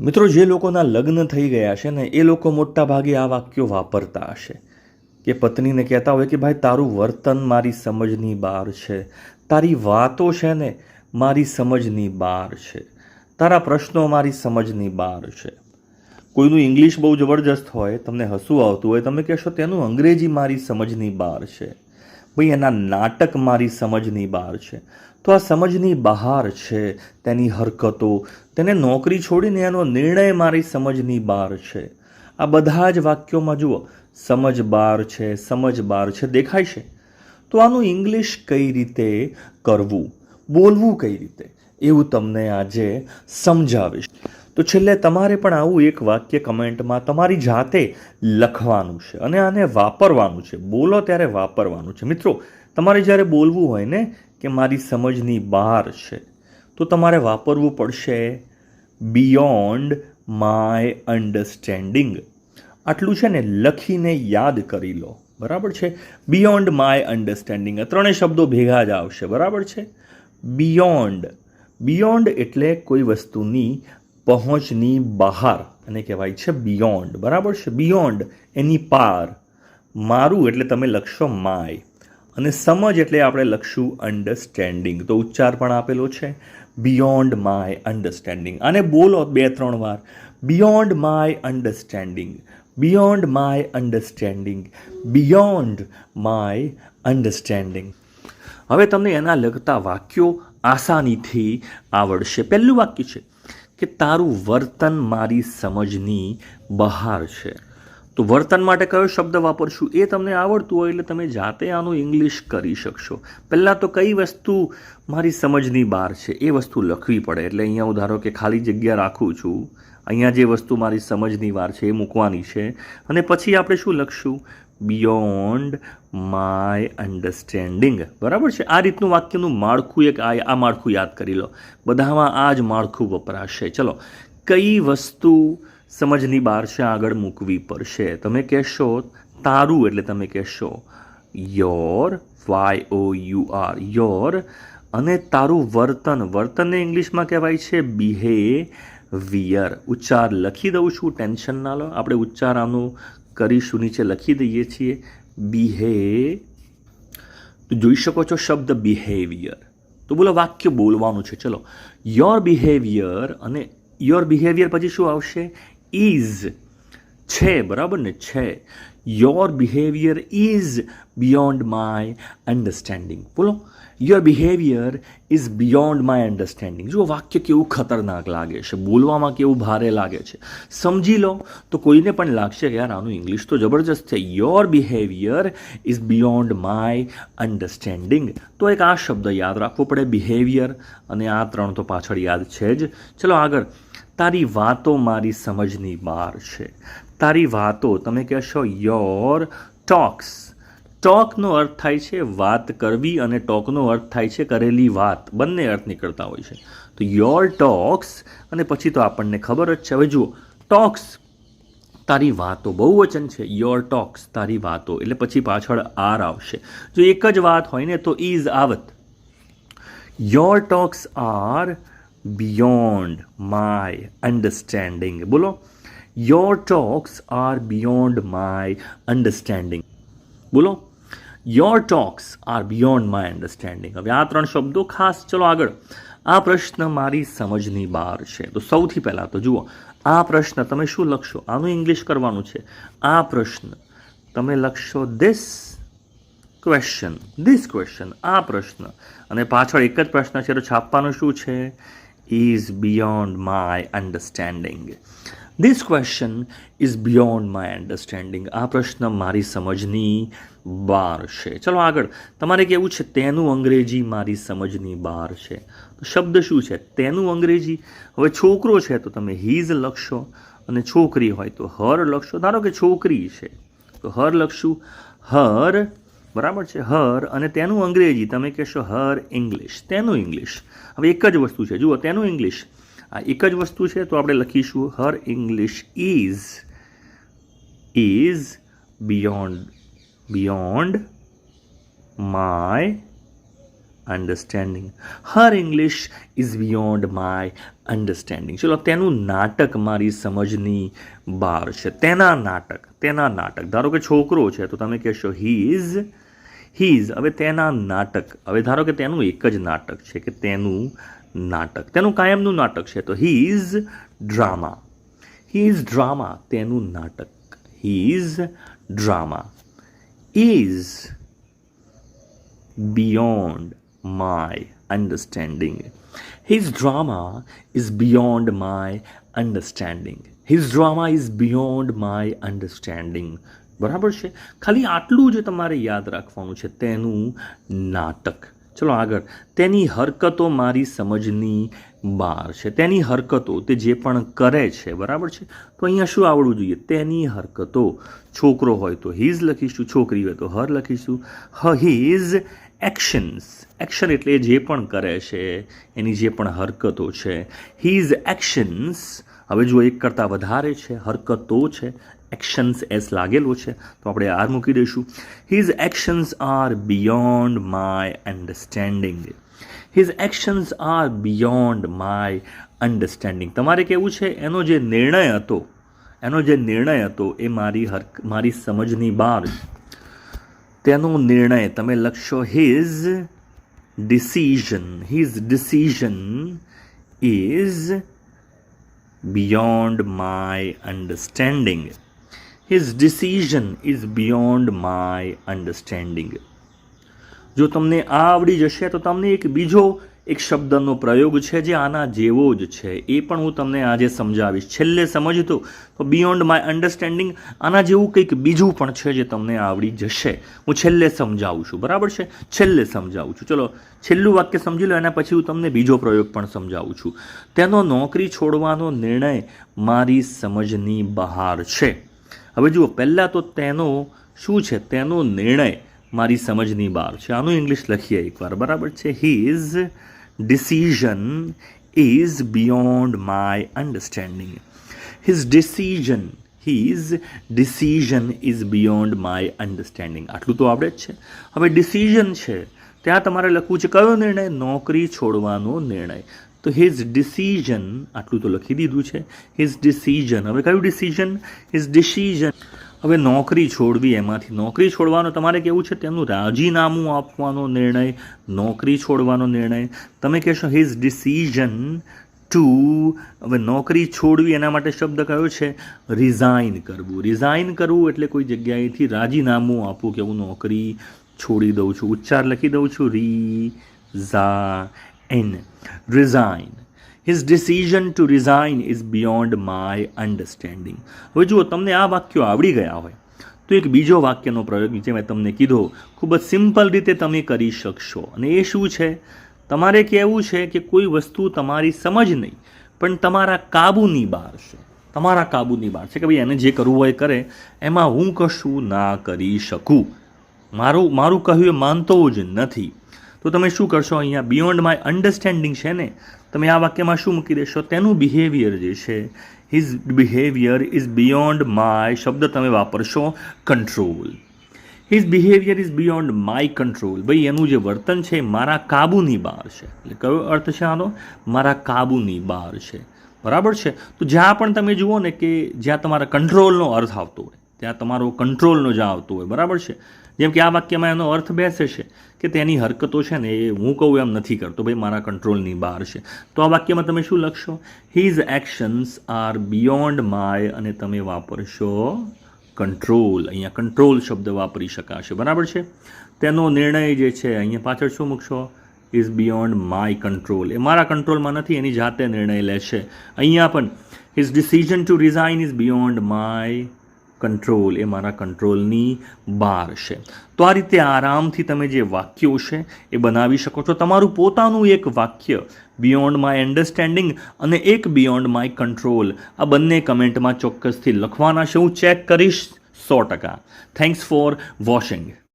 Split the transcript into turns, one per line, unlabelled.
મિત્રો, જે લોકોના લગ્ન થઈ ગયા છે ને, એ લોકો મોટા ભાગે આ વાક્યો વાપરતા હશે કે પત્નીને કહેતા હોય કે, ભાઈ, તારું વર્તન મારી સમજની બહાર છે. તારી વાતો છે ને, મારી સમજની બહાર છે. તારા પ્રશ્નો મારી સમજની બહાર છે. કોઈનું ઇંગ્લિશ બહુ જબરજસ્ત હોય, તમને હસવું આવતું હોય, તમે કહેશો, તેનું અંગ્રેજી મારી સમજની બહાર છે. ભાઈ, એના નાટક મારી સમજની બહાર છે. તો આ સમજની બહાર છે, તેની હરકતો, તેને નોકરી છોડીને એનો નિર્ણય મારી સમજની બહાર છે. આ બધા જ વાક્યોમાં જુઓ, સમજ બહાર છે, સમજ બહાર છે, દેખાય છે. તો આનું ઇંગ્લિશ કઈ રીતે કરવું, બોલવું કઈ રીતે, એવું તમને આજે સમજાવીશ. તો છેલ્લે તમારે પણ આવું એક વાક્ય કમેન્ટમાં તમારી જાતે લખવાનું છે અને આને વાપરવાનું છે. બોલો ત્યારે વાપરવાનું છે. મિત્રો, તમારે જ્યારે બોલવું હોય ને કે મારી સમજની બહાર છે, તો તમારે વાપરવું પડશે બિયોન્ડ માય અન્ડરસ્ટેન્ડિંગ આટલું છે ને લખીને યાદ કરી લો. બરાબર છે? બિયોન્ડ માય અન્ડરસ્ટેન્ડિંગ ત્રણેય શબ્દો ભેગા જ આવશે. બરાબર છે? બિયોન્ડ બિયોન્ડ એટલે કોઈ વસ્તુની પહોંચની બહાર અને કહેવાય છે બિયોન્ડ બરાબર છે? બિયોન્ડ એની પાર. મારું એટલે તમે લખશો માય અને સમજ એટલે આપણે લખશું અન્ડરસ્ટેન્ડિંગ તો ઉચ્ચાર પણ આપેલો છે. બિયોન્ડ માય અન્ડરસ્ટેન્ડિંગ અને બોલો બે ત્રણ વાર. Beyond my understanding beyond my understanding beyond my understanding હવે તમને એના લગતા વાક્યો આસાનીથી આવડશે. પહેલું વાક્ય છે કે તારું વર્તન મારી સમજની બહાર છે. તો વર્તન માટે કયો શબ્દ વાપરશું? એ તમને આવડતું હોય એટલે તમે જાતે આનું ઇંગ્લિશ કરી શકશો. પહેલાં તો કઈ વસ્તુ મારી સમજની બહાર છે? એ વસ્તુ લખવી પડે. એટલે અહીંયા હું ધારો કે ખાલી જગ્યા રાખું છું. અહીંયા જે વસ્તુ મારી સમજની બહાર છે એ મૂકવાની છે. અને પછી આપણે શું લખશું? બિયોન્ડ માય અન્ડરસ્ટેન્ડિંગ બરાબર છે? આ રીતનું વાક્યનું માળખું એક આ માળખું યાદ કરી લો. બધામાં આ જ માળખું વપરાશે. ચલો. કઈ વસ્તુ સમજની બહાર છે આગળ મૂકવી પડશે? તમે કહેશો તારું એટલે તમે કહેશો your Y O U R your અને તારું વર્તન. વર્તનને ઇંગ્લિશમાં કહેવાય છે બિહેવિયર ઉચ્ચાર લખી દઉં છું, ટેન્શન ના લો. આપણે ઉચ્ચાર આનું કરીશું નીચે લખી દઈએ છીએ? બિહે તો જોઈ શકો છો શબ્દ બિહેવિયર. તો બોલો વાક્ય બોલવાનું છે. ચલો. યોર બિહેવિયર અને યોર બિહેવિયર પછી શું આવશે? ઇઝ છે, બરાબર ને? છે. Your behaviour is beyond my understanding બોલો. Your behaviour is beyond my understanding જો વાક્ય કેવું ખતરનાક લાગે છે, બોલવામાં કેવું ભારે લાગે છે. સમજી લો, તો કોઈને પણ લાગશે કે યાર, આનું ઇંગ્લિશ તો જબરજસ્ત છે. Your behaviour is beyond my understanding તો એક આ શબ્દ યાદ રાખવો પડે બિહેવિયર અને આ ત્રણ તો પાછળ યાદ છે જ. ચલો આગળ. તારી વાતો મારી સમજની બહાર છે. તારી વાતો, તમે કહેશો યોર ટોક્સ ટોકનો અર્થ થાય છે વાત કરવી અને ટોકનો અર્થ થાય છે કરેલી વાત. બંને અર્થ નીકળતા હોય છે. તો યોર ટોક્સ અને પછી તો આપણને ખબર જ છે. હવે જુઓ ટોક્સ તારી વાતો બહુ વચન છે. યોર ટોક્સ તારી વાતો. એટલે પછી પાછળ આર આવશે. જો એક જ વાત હોય ને, તો ઇઝ આવત. Your talks are beyond my understanding બોલો your talks are beyond my understanding બોલો your talks are beyond my understanding હવે આ ત્રણ શબ્દો ખાસ ચલો આગળ. આ પ્રશ્ન મારી સમજની બહાર છે. તો સૌથી પહેલાં તો જુઓ, આ પ્રશ્ન તમે શું લખશો? આનું ઇંગ્લિશ કરવાનું છે. આ પ્રશ્ન તમે લખશો ધીસ ક્વેશ્ચન ધીસ ક્વેશ્ચન આ પ્રશ્ન. અને પાછળ એક જ પ્રશ્ન છે, તો છાપવાનું શું છે? Is beyond my understanding. This question is beyond my understanding. આ પ્રશ્ન મારી સમજની બહાર છે. ચલો આગળ. તમારે કેવું છે? તેનું અંગ્રેજી મારી સમજની બહાર છે. તો શબ્દ શું છે? તેનું અંગ્રેજી. હવે છોકરો છે તો તમે હીઝ લખશો અને છોકરી હોય તો હર લખશો. ધારો કે છોકરી છે. તો હર લખશું. હર બરાબર છે? હર અને તેનું અંગ્રેજી. તમે કહેશો હર ઇંગ્લિશ. તેનું ઇંગ્લિશ. હવે એક જ વસ્તુ છે. જુઓ, તેનું ઇંગ્લિશ. આ એક જ વસ્તુ છે તો આપણે લખીશું her English is is beyond beyond my understanding. Her English is beyond my understanding. ચલો, તેનું નાટક મારી સમજની બહાર છે. તેના નાટક તેના નાટક. ધારો કે છોકરો છે તો તમે કહેશો હી ઇઝ હી ઇઝ હવે તેના નાટક હવે ધારો કે તેનું એક જ નાટક છે કે તેનું નાટક તેનું કાયમનું નાટક છે તો he is drama he is drama તેનું નાટક he is drama is beyond my understanding. His drama is beyond my understanding. His drama is beyond my understanding. બરાબર છે? ખાલી આટલું જ તમારે યાદ રાખવાનું છે, તેનું નાટક. ચલો આગળ. તેની હરકતો મારી સમજની બહાર છે. તેની હરકતો તે જે પણ કરે છે, બરાબર છે? તો અહીંયા શું આવડવું જોઈએ? તેની હરકતો. છોકરો હોય તો હીઝ લખીશું, છોકરી હોય તો હર લખીશું. હ, હીઝ એક્શન્સ. એક્શન એટલે જે પણ કરે છે, એની જે પણ હરકતો છે. His actions. હવે જો એક કરતાં વધારે છે, હરકતો છે. એક્શન્સ એસ લાગેલો છે. તો આપણે આર મૂકી દઈશું. His actions are beyond my understanding his actions are beyond my understanding તમારે કેવું છે? એનો જે નિર્ણય હતો, એનો જે નિર્ણય હતો એ મારી હર મારી સમજની બહાર. તેનો નિર્ણય તમે લખશો his decision his decision is beyond my understanding. His decision is beyond my understanding જો તમને આ આવડી જશે, તો તમને એક બીજો એક શબ્દનો પ્રયોગ છે જે આના જેવો જ છે. એ પણ હું તમને આજે સમજાવીશ. છેલ્લે સમજતો, તો બિયોન્ડ માય અન્ડરસ્ટેન્ડિંગ આના જેવું કંઈક બીજું પણ છે જે તમને આવડી જશે. હું છેલ્લે સમજાવું છું. બરાબર છે? છેલ્લે સમજાવું છું. ચલો, છેલ્લું વાક્ય સમજી લો, એના પછી હું તમને બીજો પ્રયોગ પણ સમજાવું છું. તેનો નોકરી છોડવાનો નિર્ણય મારી સમજની બહાર છે. હવે જુઓ, પહેલાં તો તેનો શું છે? તેનો નિર્ણય મારી સમજની બહાર છે. આનું ઇંગ્લિશ લખીએ એકવાર. બરાબર છે? His decision is beyond my understanding his decision his decision is beyond my understanding આટલું તો આવડે જ છે. હવે ડિસિઝન છે. ત્યાં તમારે લખવું છે, કયો નિર્ણય? નોકરી છોડવાનો નિર્ણય. તો હિઝ ડિસિઝન આટલું તો લખી દીધું છે હિઝ ડિસિઝન હવે કયું ડિસિઝન હિઝ ડિસિઝન હવે નોકરી છોડવી, એમાંથી નોકરી છોડવાનો તમારે કેવું છે? તેમનું રાજીનામું આપવાનો નિર્ણય, નોકરી છોડવાનો નિર્ણય. તમે કહેશો હિઝ ડિસિઝન ટુ હવે નોકરી છોડવી એના માટે શબ્દ કયો છે? રિઝાઇન કરવું. રિઝાઇન કરવું એટલે કોઈ જગ્યાએથી રાજીનામું આપવું કે હું નોકરી છોડી દઉં છું. ઉચ્ચાર લખી દઉં છું. Resign resign his decision to resign is beyond my understanding હવે જુઓ, તમને આ વાક્યો આવડી ગયા હોય, તો એક બીજો વાક્યનો પ્રયોગ જે મેં તમને કીધો, ખૂબ જ સિમ્પલ રીતે તમે કરી શકશો. અને એ શું છે? તમારે કહેવું છે કે કોઈ વસ્તુ તમારી સમજ નહીં, પણ તમારા કાબૂની બહાર છે. તમારા કાબૂની બહાર છે કે ભાઈ એને જે કરવું હોય કરે, એમાં હું કશું ના કરી શકું. મારું મારું કહ્યું એ માનતો જ નથી. તો તમે શું કરશો? અહીંયા બિયોન્ડ માય અન્ડરસ્ટેન્ડિંગ છે ને? તમે આ વાક્યમાં શું મૂકી દેશો? તેનું બિહેવિયર જે છે his behaviour is beyond my શબ્દ તમે વાપરશો control his behaviour is beyond my control ભાઈ, એનું જે વર્તન છે, મારા કાબૂની બહાર છે. એટલે કયો અર્થ છે આનો? મારા કાબૂની બહાર છે. બરાબર છે? તો જ્યાં પણ તમે જુઓ ને કે જ્યાં તમારા કંટ્રોલનો અર્થ આવતો હોય ત્યાં તમારો કંટ્રોલનો જ આવતો હોય, બરાબર છે? જેમ કે આ વાક્યમાં એનો અર્થ બેસે છે કે તેની હરકતો છે ને એ હું કહું એમ નથી કરતો, ભાઈ, મારા કંટ્રોલની બહાર છે. તો આ વાક્યમાં તમે શું લખશો? His actions are beyond my અને તમે વાપરશો કંટ્રોલ અહીંયા કંટ્રોલ શબ્દ વાપરી શકાશે, બરાબર છે? તેનો નિર્ણય જે છે, અહીંયા પાછળ શું મૂકશો? ઇઝ બિયોન્ડ માય કંટ્રોલ એ મારા કંટ્રોલમાં નથી, એની જાતે નિર્ણય લેશે. અહીંયા પણ his decision to resign is beyond my control એ મારા કંટ્રોલની બહાર છે. તો આ રીતે આરામથી તમે જે વાક્યો છે એ બનાવી શકો છો. તમારું પોતાનું એક વાક્ય બિયોન્ડ માય અન્ડરસ્ટેન્ડિંગ અને એક બિયોન્ડ માય કંટ્રોલ આ બંને કમેન્ટમાં ચોક્કસથી લખવાના છે. હું ચેક કરીશ સો ટકા. Thanks for washing